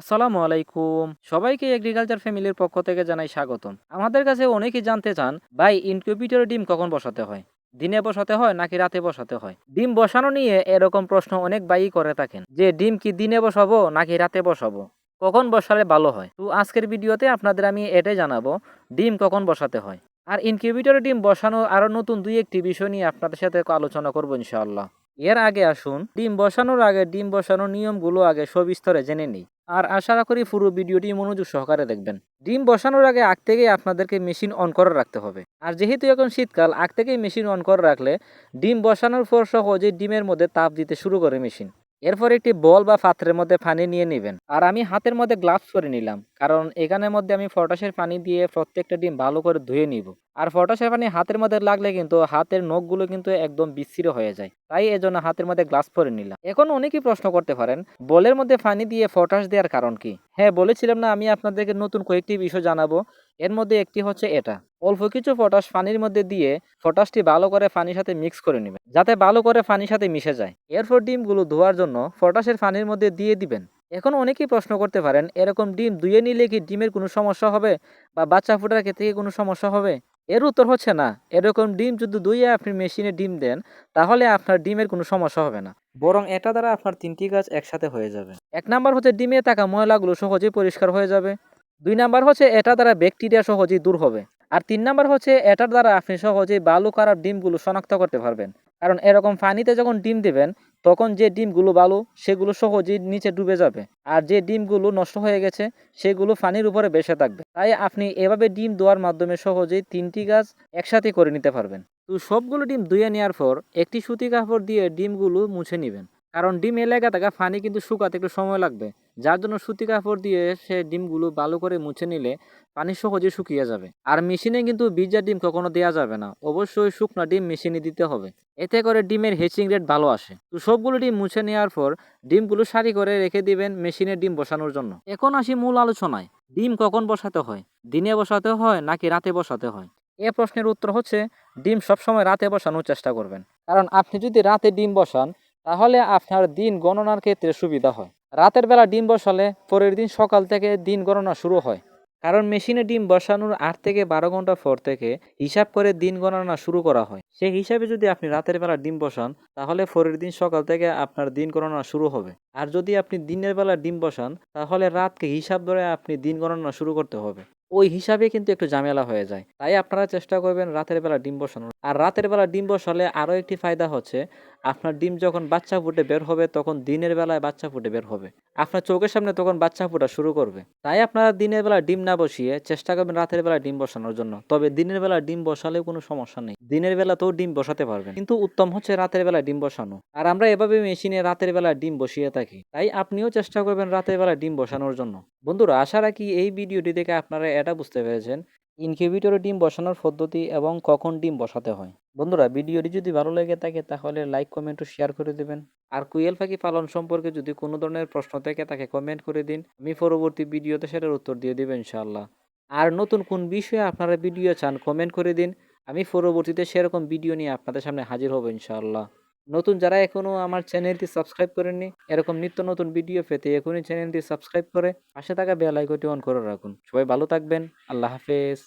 আসসালামু আলাইকুম। সবাইকে এগ্রিকালচার ফ্যামিলির পক্ষ থেকে জানাই স্বাগতম। আমাদের কাছে অনেকেই জানতে চান, ভাই ইনকিউবেটরে ডিম কখন বসাতে হয়? দিনে বসাতে হয় নাকি রাতে বসাতে হয়? ডিম বসানো নিয়ে এরকম প্রশ্ন অনেক ভাই করে থাকেন যে, ডিম কি দিনে বসাবো নাকি রাতে বসাবো? কখন বসালে ভালো হয়? তো আজকের ভিডিওতে আপনাদের আমি এটাই জানাব, ডিম কখন বসাতে হয়? আর ইনকিউবেটরে ডিম বসানো আরও নতুন দুই একটি বিষয় নিয়ে আপনাদের সাথে আলোচনা করব ইনশাআল্লাহ। এর আগে আসুন, ডিম বসানোর আগে, ডিম বসানোর নিয়মগুলো আগে সবিস্তরে জেনে নিই। আর আশা করি পুরো ভিডিওটি মনোযোগ সহকারে দেখবেন। ডিম বসানোর আগে আগ থেকেই আপনাদেরকে মেশিন অন করে রাখতে হবে। আর যেহেতু এখন শীতকাল, আগ থেকেই মেশিন অন করে রাখলে ডিম বসানোর পর সহজেই ডিমের মধ্যে তাপ দিতে শুরু করে মেশিন। এরপর একটি বল বা পাত্রের মধ্যে পানি নিয়ে নেবেন। আর আমি হাতের মধ্যে গ্লাভস করে নিলাম। কারণ এখানের মধ্যে আমি ফটাসের পানি দিয়ে প্রত্যেকটা ডিম ভালো করে ধুয়ে নিব। আর ফটাসের পানি হাতের মধ্যে লাগলে কিন্তু হাতের নখগুলো কিন্তু একদম বিচ্ছিন্ন হয়ে যায়। তাই এজন্য হাতের মধ্যে গ্লাস পরে নিলাম। এখন অনেকেই প্রশ্ন করতে পারেন, বলের মধ্যে পানি দিয়ে ফটাস দেওয়ার কারণ কি? হ্যাঁ বলেছিলাম না, আমি আপনাদেরকে নতুন কয়েকটি বিষয় জানাব। এর মধ্যে একটি হচ্ছে এটা। অল্প কিছু পটাশ পানির মধ্যে দিয়ে পটাশটি ভালো করে পানির সাথে মিক্স করে নেবেন, যাতে ভালো করে পানির সাথে মিশে যায়। এরপর ডিমগুলো ধোয়ার জন্য পটাশের পানির মধ্যে দিয়ে দিবেন। এখন অনেকেই প্রশ্ন করতে পারেন এরকম ডিম ধুয়ে নিলে কি ডিমের কোনো সমস্যা হবে? বা বাচ্চা ফোটার ক্ষেত্রে কি কোনো সমস্যা হবে? এর উত্তর হচ্ছে না। এরকম ডিম যদি দুইয়ে আপনি মেশিনে ডিম দেন তাহলে আপনার ডিমের কোনো সমস্যা হবে না। বরং এটা দ্বারা আপনার তিনটি গাছ একসাথে হয়ে যাবে। এক নাম্বার হচ্ছে ডিমে থাকা ময়লাগুলো সহজেই পরিষ্কার হয়ে যাবে। দুই নাম্বার হচ্ছে এটা দ্বারা ব্যাকটেরিয়া সহজেই দূর হবে। আর তিন নাম্বার হচ্ছে, এটার দ্বারা আপনি সহজেই বালু খারাপ ডিমগুলো শনাক্ত করতে পারবেন। কারণ এরকম পানিতে যখন ডিম দেবেন, তখন যে ডিমগুলো বালু, সেগুলো সহজেই নিচে ডুবে যাবে। আর যে ডিমগুলো নষ্ট হয়ে গেছে, সেগুলো পানির উপরে বেসে থাকবে। তাই আপনি এভাবে ডিম দেওয়ার মাধ্যমে সহজেই তিনটি গাছ একসাথে করে নিতে পারবেন। তো সবগুলো ডিম ধুয়ে নেওয়ার পর, একটি সুতি কাপড় দিয়ে ডিমগুলো মুছে নেবেন। কারণ ডিম এলাকা থেকে পানি কিন্তু শুকাতে একটু সময় লাগবে। যার জন্য সুতি কাপড় দিয়ে সে ডিমগুলো ভালো করে মুছে নিলে পানি সহজে শুকিয়ে যাবে। আর মেশিনে কিন্তু ভিজা ডিম কখনো দেওয়া যাবে না। অবশ্যই শুকনা ডিম মেশিনে দিতে হবে। এতে করে ডিমের হেচিং রেট ভালো আসে। তো সবগুলো ডিম মুছে নেওয়ার পর ডিমগুলো সারি করে রেখে দিবেন মেশিনে ডিম বসানোর জন্য। এখন আসি মূল আলোচনায়। ডিম কখন বসাতে হয়? দিনে বসাতে হয় নাকি রাতে বসাতে হয়? এ প্রশ্নের উত্তর হচ্ছে, ডিম সবসময় রাতে বসানোর চেষ্টা করবেন। কারণ আপনি যদি রাতে ডিম বসান, তাহলে আপনার দিন গণনার ক্ষেত্রে সুবিধা হয়। রাতের বেলা ডিম বসালে পরের দিন সকাল থেকে দিন গণনা শুরু হয়। কারণ মেশিনে ডিম বসানোর আট থেকে বারো ঘণ্টা পর থেকে হিসাব করে দিন গণনা শুরু করা হয়। সেই হিসাবে যদি আপনি রাতের বেলা ডিম বসান, তাহলে পরের দিন সকাল থেকে আপনার দিন গণনা শুরু হবে। আর যদি আপনি দিনের বেলা ডিম বসান, তাহলে রাতকে হিসাব ধরে আপনি দিন গণনা শুরু করতে হবে। ওই হিসাবে কিন্তু একটু ঝামেলা হয়ে যায়। তাই আপনারা চেষ্টা করবেন রাতের বেলা ডিম বসানোর। আর রাতের বেলা ডিম বসালে আরও একটি ফায়দা হচ্ছে আপনার ডিম যখন বাচ্চা ফুটে বের হবে, তখন দিনের বেলায় বাচ্চা ফুটে বের হবে। আপনার চোখের সামনে তখন বাচ্চা ফোটা শুরু করবে। তাই আপনারা দিনের বেলা ডিম না বসিয়ে চেষ্টা করবেন রাতের বেলা ডিম বসানোর জন্য। তবে দিনের বেলা ডিম বসালেও কোনো সমস্যা নেই। দিনের বেলাতেও ডিম বসাতে পারবেন। কিন্তু উত্তম হচ্ছে রাতের বেলা ডিম বসানো। আর আমরা এভাবে মেশিনে রাতের বেলা ডিম বসিয়ে থাকি। তাই আপনিও চেষ্টা করবেন রাতের বেলা ডিম বসানোর জন্য। বন্ধুরা, আশা রাখি এই ভিডিওটি দেখে আপনারা এটা বুঝতে পেরেছেন। ইনকিউবেটরে ডিম বসানোর পদ্ধতি এবং কখন ডিম বসাতে হয়। বন্ধুরা, ভিডিওটি যদি ভালো লেগে থাকে, তাহলে লাইক কমেন্ট ও শেয়ার করে দেবেন। আর কুয়েল পাখি পালন সম্পর্কে যদি কোনো ধরনের প্রশ্ন থেকে, তাকে কমেন্ট করে দিন। আমি পরবর্তী ভিডিওতে সেটার উত্তর দিয়ে দেবেন ইনশাআল্লাহ। আর নতুন কোন বিষয়ে আপনারা ভিডিও চান কমেন্ট করে দিন। আমি পরবর্তীতে সেরকম ভিডিও নিয়ে আপনাদের সামনে হাজির হব ইনশাআল্লাহ। নতুন যারা এখনও আমার চ্যানেলটি সাবস্ক্রাইব করেননি, এরকম নিত্য নতুন ভিডিও পেতে এখনই চ্যানেলটি সাবস্ক্রাইব করে পাশে থাকা বেল আইকনটি অন করে রাখুন। সবাই ভালো থাকবেন। আল্লাহ হাফেজ।